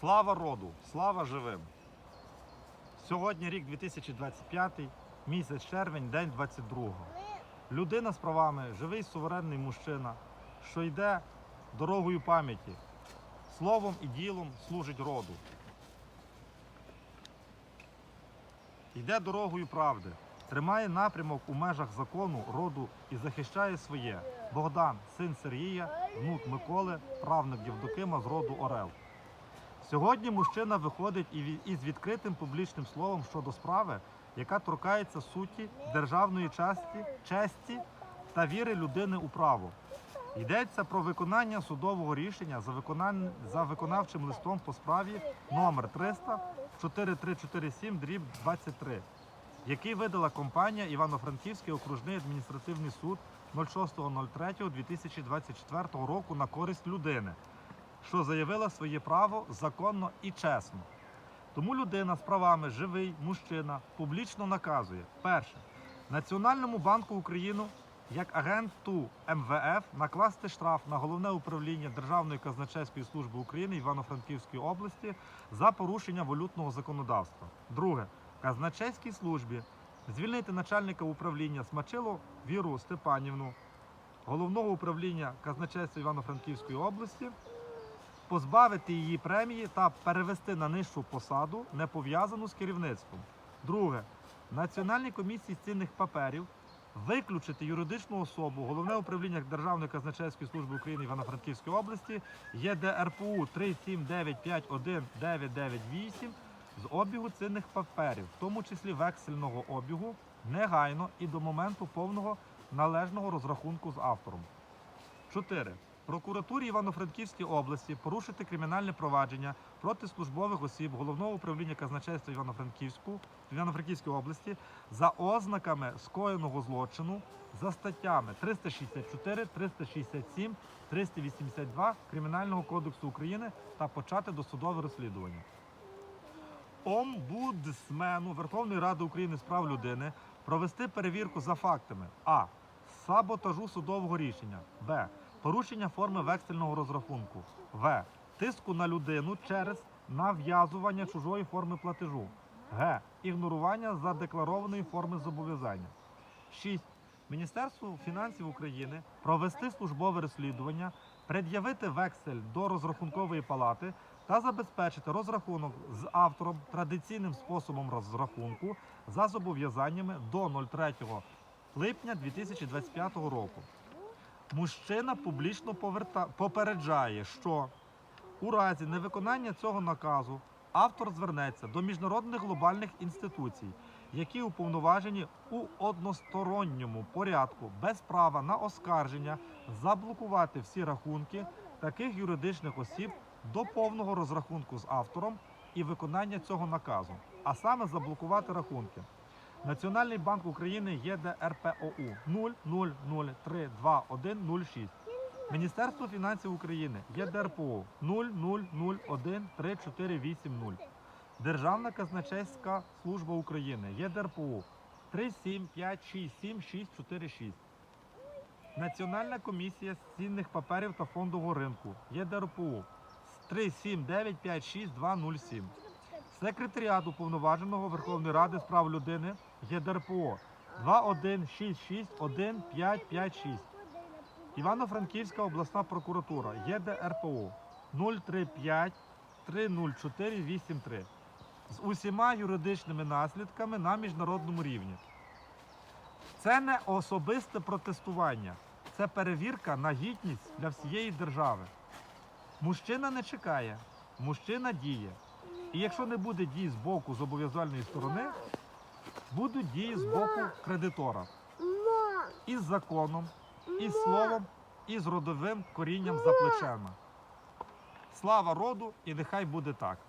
Слава роду, слава живим. Сьогодні рік 2025, місяць червень, день 22. Людина з правами, живий суверенний мужчина, що йде дорогою пам'яті, словом і ділом служить роду. Йде дорогою правди, тримає напрямок у межах закону, роду і захищає своє. Богдан, син Сергія, внук Миколи, правник Євдокима з роду Орел. Сьогодні мужчина виходить із відкритим публічним словом щодо справи, яка торкається суті державної часті, честі та віри людини у право. Йдеться про виконання судового рішення за, виконан... за виконавчим листом по справі номер 300 4347 дріб 23, який видала компанія Івано-Франківський окружний адміністративний суд 06.03.2024 року на користь людини, що заявила своє право законно і чесно. Тому людина з правами живий мужчина публічно наказує перше Національному банку України як агенту МВФ накласти штраф на головне управління Державної казначейської служби України Івано-Франківської області за порушення валютного законодавства. Друге казначейській службі звільнити начальника управління Смачило Віру Степанівну, головного управління казначейства Івано-Франківської області позбавити її премії та перевести на нижчу посаду, не пов'язану з керівництвом. Друге, Національній комісії з цінних паперів виключити юридичну особу головне управління Державної казначейської служби України Івано-Франківської області ЄДРПУ 379519998 з обігу цінних паперів, в тому числі вексельного обігу, негайно і до моменту повного належного розрахунку з автором. 4. Прокуратурі Івано-Франківської області порушити кримінальне провадження проти службових осіб Головного управління казначейства Івано-Франківську Івано-Франківської області за ознаками скоєного злочину за статтями 364, 367, 382 Кримінального кодексу України та почати досудове розслідування. Омбудсмену Верховної Ради України з прав людини провести перевірку за фактами а. Саботажу судового рішення, б. Порушення форми вексельного розрахунку, в. Тиску на людину через нав'язування чужої форми платежу, г. Ігнорування задекларованої форми зобов'язання. 6. Міністерству фінансів України провести службове розслідування, пред'явити вексель до розрахункової палати та забезпечити розрахунок з автором традиційним способом розрахунку за зобов'язаннями до 03 липня 2025 року. Мужчина публічно поверта... попереджає, що у разі невиконання цього наказу автор звернеться до міжнародних глобальних інституцій, які уповноважені у односторонньому порядку без права на оскарження заблокувати всі рахунки таких юридичних осіб до повного розрахунку з автором і виконання цього наказу, а саме заблокувати рахунки. Національний банк України ЄДРПОУ 00032106. Міністерство фінансів України ЄДРПО 00013480. Державна казначейська служба України ЄДРПО 375674646. Національна комісія з цінних паперів та фондового ринку ЄДРПО 379560207. Секретаріат уповноваженого Верховної Ради з прав людини ЄДРПО 216615556. Івано-Франківська обласна прокуратура ЄДРПО 035 30483 з усіма юридичними наслідками на міжнародному рівні. Це не особисте протестування, це перевірка на гідність для всієї держави. Мужчина не чекає, мужчина діє. І якщо не буде дій з боку зобов'язальної сторони, будуть дії з боку кредитора. Із законом, із словом, і з родовим корінням за плечами. Слава роду, і нехай буде так.